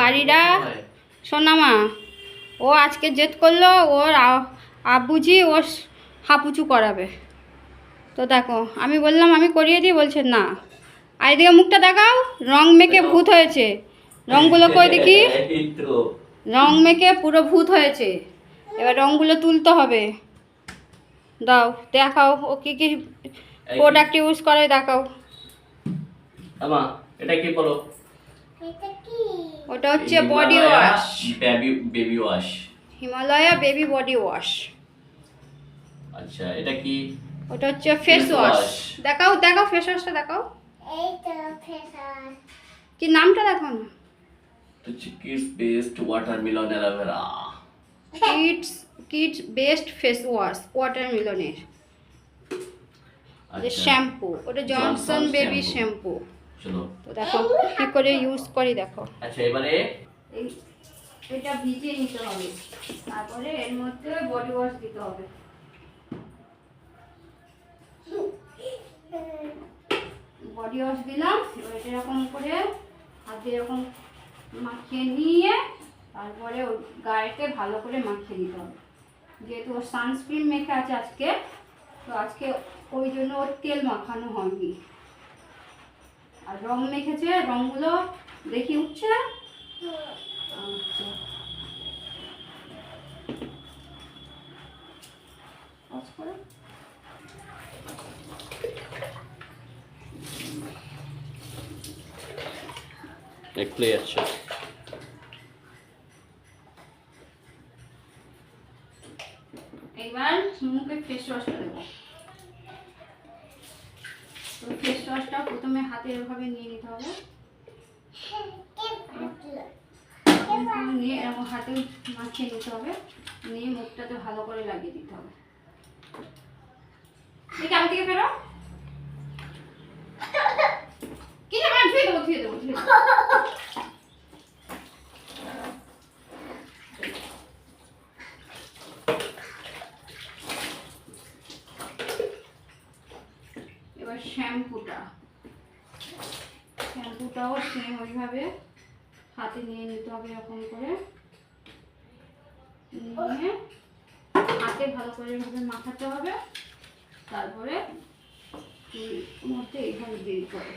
বাড়িরা। সোনামা ও আজকে জেদ করল ওর আব্বুজি ও হাপুচু করাবে। তো দেখো আমি বললাম আমি করিয়ে দিই বলছে না। আর এদিকে মুখটা দেখাও রং মেখে ভূত হয়েছে। রংগুলো কই দেখি? এই রং মেখে পুরো ভূত হয়েছে। এবার রংগুলো তুলতে হবে। দাও দেখাও ও কী কী প্রোডাক্ট ইউজ করে দেখাও। এটা কি বলো? ওটা হচ্ছে body wash baby baby wash Himalaya baby body wash আচ্ছা এটা কি? ওটা হচ্ছে ফেস ওয়াশ দেখাও দেখাও ফেস ওয়াশটা দেখাও। এইটা ফেস ওয়াশ কি নামটা দেখাও না? তো চিকিস best watermelon aloe vera kids kids best face wash ওয়াটারমেলনের যে শ্যাম্পু ওটা জনসন আচ্ছা। বেবি শ্যাম্পু চলো তো দেখো কি করে ইউজ করি দেখো। আচ্ছা এবারে এটা ভিজিয়ে নিতে হবে। তারপরে এর মধ্যে বডি ওয়াশ দিতে হবে। বডি ওয়াশ দিলাম এবার এরকম করে হাতে এরকম মাখিয়ে নিয়ে তারপরে ওই গায়েতে ভালো করে মাখিয়ে দিতে হবে। যেহেতু ওর সানস্ক্রিন মেখে আছে আজকে তো আজকে ওই জন্য ওর তেল মাখানো হয়নি। আর রং মেখেছে রংগুলো দেখি উঠছে আচ্ছা। এবার মুখে ফেস ওয়াশটা দেবো। তো ফেস ওয়াশটা প্রথমে হাতে এভাবে নিয়ে নিতে হবে। নিয়ে এরকম হাতে মাখিয়ে নিতে হবে। নিয়ে মুখটাতে ভালো করে লাগিয়ে দিতে হবে। ঠিক আমি থেকে ফেরো কি যাবে ধুয়ে দেবো ধুয়ে দেবো ধুয়ে দেবো এবার শ্যাম্পুটা। শ্যাম্পুটাও সেম ওইভাবে হাতে নিয়ে নিতে হবে এরকম করে। নিয়ে হাতে ভালো করে এভাবে মাখাতে হবে। তারপরে মধ্যে এইভাবে দেরি দিতে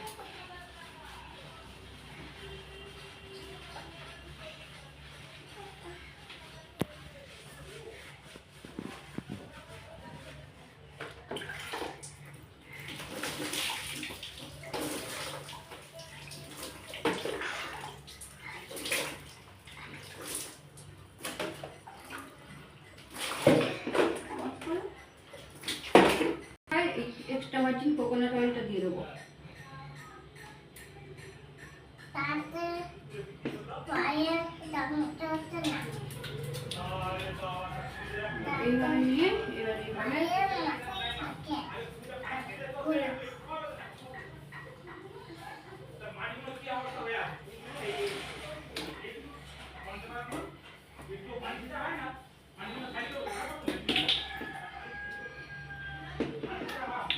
এইভাবে নিয়ে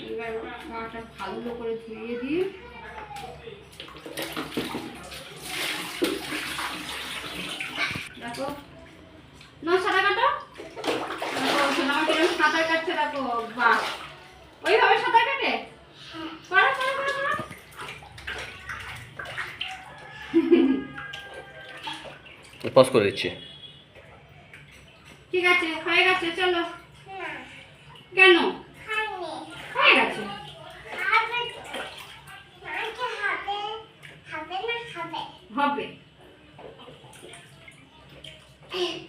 এবার এবার মাটা ভালো করে ধুয়ে দিই দেখো। কাটো সোনামা সাঁতার কাটছে দেখো বাহ। ওইভাবে সাঁতার কাটে? করো করো করো করো পজ করে দিচ্ছি। ঠিক আছে হয়ে গেছে চলো। কেন? হয়ে গেছে। হবে।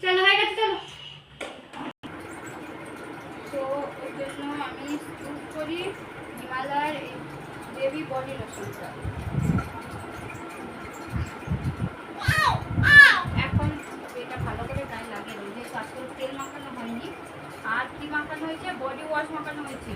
চলো হয়ে গেছে চলো। তো ওই জন্য আমি ইউজ করি হিমালয়ের বেবি বডি লোশনটা এখন এটা ভালো করে গায়ে লাগিয়ে দিই যেহেতু আজকে তেল মাখানো হয়নি। আর কি মাখানো হয়েছে? বডি ওয়াশ মাখানো হয়েছে।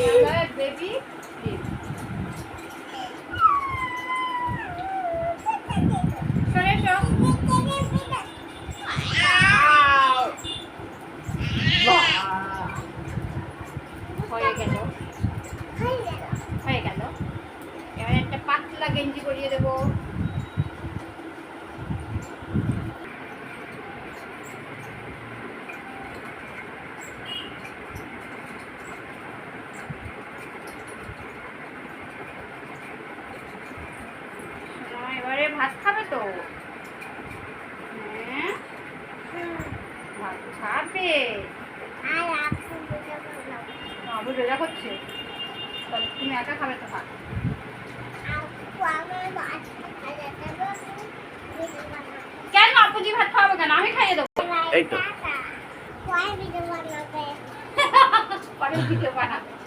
লাগাবো এটা বেবি ক্রিম সরে এসো বাহ! হয়ে গেল হয়ে গেল এবার একটা পাতলা গেঞ্জি করিয়ে দেবো শোনো, ভাত খাবে তো? হ্যাঁ? ভাত খাবে? বাবু রোজা করছে। তাহলে তুমি একা খাবে তো ভাত? কেন আপুজি ভাত খাওয়াবো কেন? আমি খাইয়ে দেবো। এই তো। পরে ভিডিও বানাবো।